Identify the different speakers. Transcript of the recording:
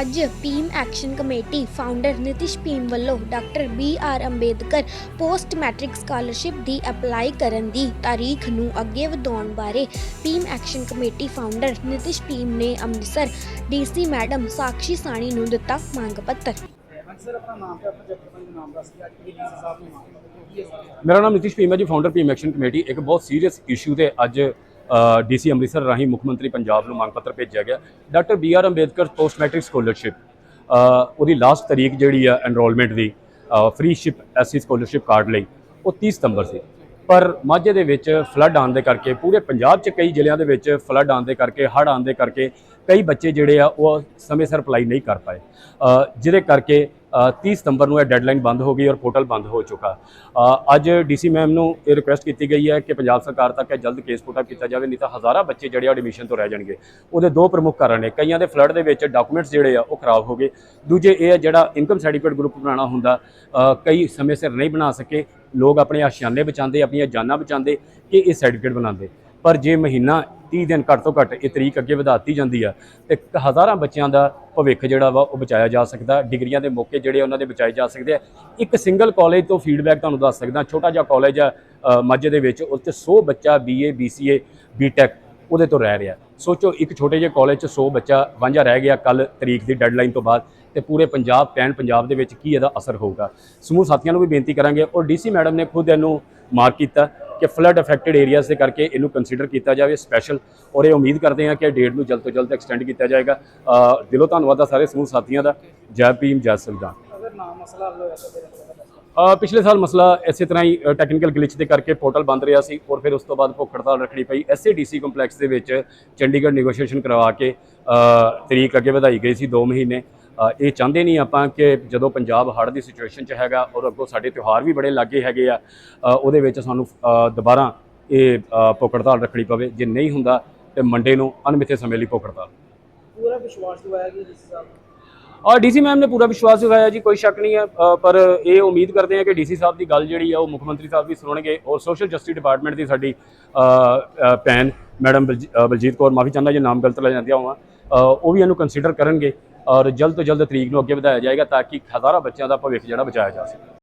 Speaker 1: ਅੱਜ ਪੀਮ action committee founder Nitish Bhim ਵੱਲੋਂ doctor B R Ambedkar post matric scholarship ਦੀ apply ਕਰਨ ਦੀ ਤਾਰੀਖ ਨੂੰ ਅੱਗੇ ਵਧਾਉਣ ਬਾਰੇ ਪੀਮ action committee founder Nitish Bhim ਨੇ ਅੰਮ੍ਰਿਤਸਰ ਡੀਸੀ ਮੈਡਮ ਸਾਕਸ਼ੀ ਸਾਣੀ ਨੂੰ ਦਿੱਤਾ ਮੰਗ ਪੱਤਰ।
Speaker 2: ਮੇਰਾ ਨਾਮ ਨਿਤਿਸ਼ ਭੀਮ ਹੈ ਜੀ ਫਾਊਂਡਰ ਭੀਮ ਐਕਸ਼ਨ ਕਮੇਟੀ ਇੱਕ ਬਹੁਤ ਸੀਰੀਅਸ ਇਸ਼ੂ ਤੇ ਅੱਜ ਡੀਸੀ ਅੰਮ੍ਰਿਤਸਰ ਰਾਹੀਂ ਮੁੱਖ ਮੰਤਰੀ ਪੰਜਾਬ ਨੂੰ ਮੰਗ ਪੱਤਰ ਭੇਜਿਆ ਗਿਆ। Doctor B R Ambedkar post matric scholarship ਉਹਦੀ ਲਾਸਟ ਤਰੀਕ ਜਿਹੜੀ ਆ ਐਨਰੋਲਮੈਂਟ ਦੀ freeship SC scholarship card ਲਈ, ਉਹ 30 ਸਤੰਬਰ ਸੀ। ਪਰ ਮਾਝੇ ਦੇ ਵਿੱਚ ਫਲੱਡ ਆਉਣ ਦੇ ਕਰਕੇ, ਪੂਰੇ ਪੰਜਾਬ 'ਚ ਕਈ ਜ਼ਿਲ੍ਹਿਆਂ ਦੇ ਵਿੱਚ ਫਲੱਡ ਆਉਣ ਦੇ ਕਰਕੇ, ਹੜ੍ਹ ਆਉਣ ਦੇ ਕਰਕੇ ਕਈ ਬੱਚੇ ਜਿਹੜੇ ਆ ਉਹ ਸਮੇਂ ਸਿਰ ਅਪਲਾਈ ਨਹੀਂ ਕਰ ਪਾਏ। ਜਿਹਦੇ ਕਰਕੇ 30 ਸਤੰਬਰ ਨੂੰ ਇਹ ਡੈਡਲਾਈਨ ਬੰਦ ਹੋ ਗਈ ਔਰ ਪੋਰਟਲ ਬੰਦ ਹੋ ਚੁੱਕਾ। ਅ, ਅੱਜ ਡੀਸੀ ਮੈਮ ਨੂੰ ਇਹ ਰਿਕੁਐਸਟ ਕੀਤੀ ਗਈ ਹੈ ਕਿ ਪੰਜਾਬ ਸਰਕਾਰ ਤੱਕ ਇਹ ਜਲਦ ਕੇਸ ਪੁੱਟ ਕੀਤਾ ਜਾਵੇ ਨਹੀਂ ਤਾਂ ਹਜ਼ਾਰਾਂ ਬੱਚੇ ਜਿਹੜੇ ਆ ਐਡਮਿਸ਼ਨ ਤੋਂ ਰਹਿ ਜਾਣਗੇ। ਉਹਦੇ ਦੋ ਪ੍ਰਮੁੱਖ ਕਾਰਨ ਨੇ। ਕਈਆਂ ਦੇ ਫਲੱਡ ਦੇ ਵਿੱਚ ਡਾਕੂਮੈਂਟਸ ਜਿਹੜੇ ਆ ਉਹ ਖਰਾਬ ਹੋ ਗਏ। ਦੂਜੇ ਇਹ ਹੈ ਜਿਹੜਾ ਇਨਕਮ ਸਰਟੀਫਿਕੇਟ ਗਰੁੱਪ ਬਣਾਉਣਾ ਹੁੰਦਾ ਕਈ ਸਮੇਂ ਸਿਰ ਨਹੀਂ ਬਣਾ ਸਕੇ। ਲੋਕ ਆਪਣੇ ਆਸ਼ਿਆਨੇ ਬਚਾਉਂਦੇ ਆਪਣੀਆਂ ਜਾਨਾਂ ਬਚਾਉਂਦੇ ਕਿ ਇਹ ਸਰਟੀਫਿਕੇਟ ਬਣਾਉਂਦੇ। ਪਰ ਜੇ ਮਹੀਨਾ 30 ਦਿਨ ਘੱਟ ਤੋਂ ਘੱਟ ਇਹ ਤਰੀਕ ਅੱਗੇ ਵਧਾਤੀ ਜਾਂਦੀ ਆ, ਤੇ ਹਜ਼ਾਰਾਂ ਬੱਚਿਆਂ ਦਾ ਭਵਿੱਖ ਜਿਹੜਾ ਵਾ ਉਹ ਬਚਾਇਆ ਜਾ ਸਕਦਾ, ਡਿਗਰੀਆਂ ਦੇ ਮੌਕੇ ਜਿਹੜੇ ਉਹਨਾਂ ਦੇ ਬਚਾਏ ਜਾ ਸਕਦੇ ਆ। ਇੱਕ ਸਿੰਗਲ ਕਾਲਜ ਤੋਂ ਫੀਡਬੈਕ ਤੁਹਾਨੂੰ ਦੱਸ ਸਕਦਾ, ਛੋਟਾ ਜਿਹਾ ਕਾਲਜ ਆ ਮਾਝੇ ਦੇ ਵਿੱਚ ਉੱਥੇ 100 ਬੱਚਾ ਬੀਏ ਬੀਸੀਏ ਬੀਟੈਕ ਉਹਦੇ ਤੋਂ ਰਹਿ ਰਿਹਾ। ਸੋਚੋ, ਇੱਕ ਛੋਟੇ ਜਿਹੇ ਕਾਲਜ 'ਚ 100 ਬੱਚਾ ਵਾਂਝਾ ਰਹਿ ਗਿਆ ਕੱਲ ਤਰੀਕ ਦੀ ਡੈਡਲਾਈਨ ਤੋਂ ਬਾਅਦ, ਤੇ ਪੂਰੇ ਪੰਜਾਬ, ਪੈਣ ਪੰਜਾਬ ਦੇ ਵਿੱਚ ਕੀ ਇਹਦਾ ਅਸਰ ਹੋਊਗਾ? ਸਮੂਹ ਸਾਥੀਆਂ ਨੂੰ ਵੀ ਬੇਨਤੀ ਕਰਾਂਗੇ, ਔਰ ਡੀਸੀ ਮੈਡਮ ਨੇ ਖੁਦ ਇਹਨੂੰ ਮਾਰਕ ਕੀਤਾ। ਕਿ ਫਲੱਡ ਅਫੈਕਟਡ ਏਰੀਆਜ਼ ਦੇ ਕਰਕੇ ਇਹਨੂੰ ਕੰਸੀਡਰ ਕੀਤਾ ਜਾਵੇ ਸਪੈਸ਼ਲ ਔਰ ਇਹ ਉਮੀਦ ਕਰਦੇ ਹਾਂ ਕਿ ਡੇਟ ਨੂੰ ਜਲਦ ਤੋਂ ਜਲਦ ਐਕਸਟੈਂਡ ਕੀਤਾ ਜਾਏਗਾ। ਦਿਲੋਂ ਧੰਨਵਾਦ ਆ ਸਾਰੇ ਸਮੂਹ ਸਾਥੀਆਂ ਦਾ। ਜੈ ਭੀਮ ਜੈ ਸੰਵਿਧਾਨ
Speaker 3: ਅਗਰ ਮਸਲਾ ਹੱਲ ਹੋਇਆ ਤਾਂ
Speaker 2: ਪਿਛਲੇ ਸਾਲ ਮਸਲਾ ਇਸੇ ਤਰ੍ਹਾਂ ਹੀ ਟੈਕਨੀਕਲ ਗਲਿਚ ਦੇ ਕਰਕੇ ਪੋਰਟਲ ਬੰਦ ਰਿਹਾ ਸੀ ਔਰ ਫਿਰ ਉਸ ਤੋਂ ਬਾਅਦ ਭੁੱਖ ਹੜਤਾਲ ਰੱਖਣੀ ਪਈ। ਐਸਏਡੀਸੀ ਕੰਪਲੈਕਸ ਦੇ ਵਿੱਚ ਚੰਡੀਗੜ੍ਹ ਨੈਗੋਸ਼ੀਏਸ਼ਨ ਕਰਵਾ ਕੇ ਤਰੀਕ ਅੱਗੇ ਵਧਾਈ ਗਈ ਸੀ 2 ਮਹੀਨੇ। ਇਹ ਚਾਹੁੰਦੇ ਨਹੀਂ ਆਪਾਂ ਕਿ ਜਦੋਂ ਪੰਜਾਬ ਹੜ੍ਹ ਦੀ ਸਿਚੁਏਸ਼ਨ 'ਚ ਹੈਗਾ ਔਰ ਅੱਗੋਂ ਸਾਡੇ ਤਿਉਹਾਰ ਵੀ ਬੜੇ ਲਾਗੇ ਹੈਗੇ ਆ ਉਹਦੇ ਵਿੱਚ ਸਾਨੂੰ ਦੁਬਾਰਾ ਇਹ ਹੜਤਾਲ ਰੱਖਣੀ ਪਵੇ। ਜੇ ਨਹੀਂ ਹੁੰਦਾ ਤੇ ਮੰਡੇ ਨੂੰ ਅਣਮਿੱਥੇ ਸਮੇਂ ਲਈ ਭੁੱਖ ਹੜਤਾਲ।
Speaker 3: ਪੂਰਾ ਵਿਸ਼ਵਾਸ ਦਿਵਾਇਆ ਕਿ ਡੀਸੀ ਸਾਹਿਬ
Speaker 2: ਔਰ ਡੀਸੀ ਮੈਮ ਨੇ ਪੂਰਾ ਵਿਸ਼ਵਾਸ ਦਿਖਾਇਆ ਜੀ ਕੋਈ ਸ਼ੱਕ ਨਹੀਂ ਹੈ ਪਰ ਇਹ ਉਮੀਦ ਕਰਦੇ ਹਾਂ ਕਿ ਡੀਸੀ ਸਾਹਿਬ ਦੀ ਗੱਲ ਜਿਹੜੀ ਆ ਉਹ ਮੁੱਖ ਮੰਤਰੀ ਸਾਹਿਬ ਵੀ ਸੁਣਨਗੇ ਔਰ ਸੋਸ਼ਲ ਜਸਟਿਸ ਡਿਪਾਰਟਮੈਂਟ ਦੀ ਸਾਡੀ ਭੈਣ ਮੈਡਮ ਬਲਜੀਤ ਕੌਰ ਮਾਫੀ ਚਾਹੁੰਦਾ ਜੇ ਨਾਮ ਗਲਤ ਲੈ ਜਾਂਦਿਆ ਹੋਵਾਂ ਅ, ਉਹ ਵੀ ਇਹਨੂੰ ਕੰਸੀਡਰ ਕਰਨਗੇ। ਔਰ ਜਲਦ ਤੋਂ ਜਲਦ ਤਰੀਕ ਨੂੰ ਅੱਗੇ ਵਧਾਇਆ ਜਾਏਗਾ ਤਾਂ ਕਿ ਹਜ਼ਾਰਾਂ ਬੱਚਿਆਂ ਦਾ ਭਵਿੱਖ ਜਿਹੜਾ ਬਚਾਇਆ ਜਾ ਸਕੇ।